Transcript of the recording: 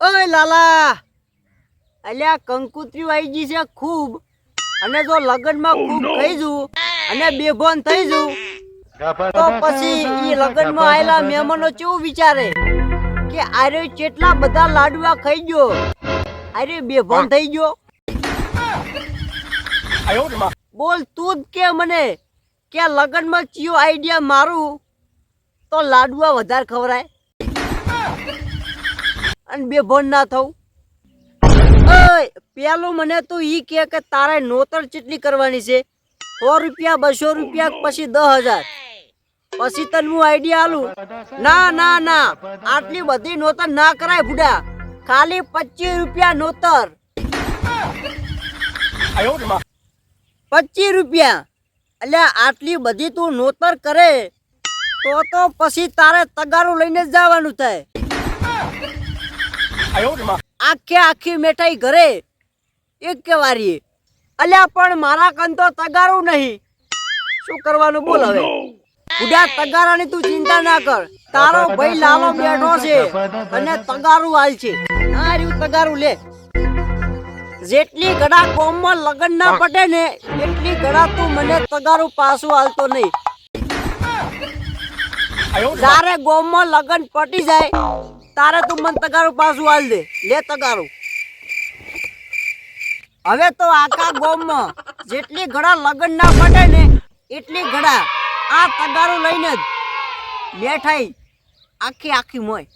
ઓય લાલા! અલ્યા કંકુત્રી આવી ગઈ છે ખૂબ. અને જો લગ્નમાં ખૂબ થઈ જુ અને બેભાન થઈ જુ તો પછી ઈ લગનમાં આયેલા મહેમાનો કેવું વિચારે? કે અરે કેટલા બધા લાડવા ખાઈ ગયો? આરે બેભાન થઈ ગયો. બોલ તું જ કે મને કે લગનમાં ચિયો આઈડિયા મારું તો લાડવા વધારે ખવરાય અને બેભાન ના થવું. પેલું મને તો ઈ કે તારે નોતર ચેટલી કરવાની છે. સો રૂપિયા, બસો રૂપિયા, પછી દસ હજાર. પછી તને હું આઈડિયા આલું? ના ના ના. આટલી બધી નોતર ના કરાય બુડા ખાલી પચીસ રૂપિયા નોતર. પચીસ રૂપિયા? એટલે આટલી બધી તું નોતર કરે, તો તો પછી તારે તગારું લઈને જવાનું થાય. આખે આખી મીઠાઈ ઘરે. એક કે વારીએ અલ્યા, પણ મારા કંતો તગારું નહીં. શું કરવાનું બોલ હવે? બુઢા તગારાની તું ચિંતા ના કર. તારો ભાઈ લાલો બેઠો છે અને તગારું હાલ છે. આ રહ્યું તગારું લે. જેટલી ગડા કોમમાં લગન ના પટે ને એટલી ઘડા તું મને તગારું પાછું હાલતો નહીં. તારે ગોમમાં લગન પટી જાય, તારે તું મને તગારું પાછું હાલ દે. લે તગારું. હવે તો આખા ગોમમાં જેટલી ઘડા લગન ના પટે ને એટલી ઘડા આ તગારું લઈને જ બેઠાઈ આખી આખી મોય.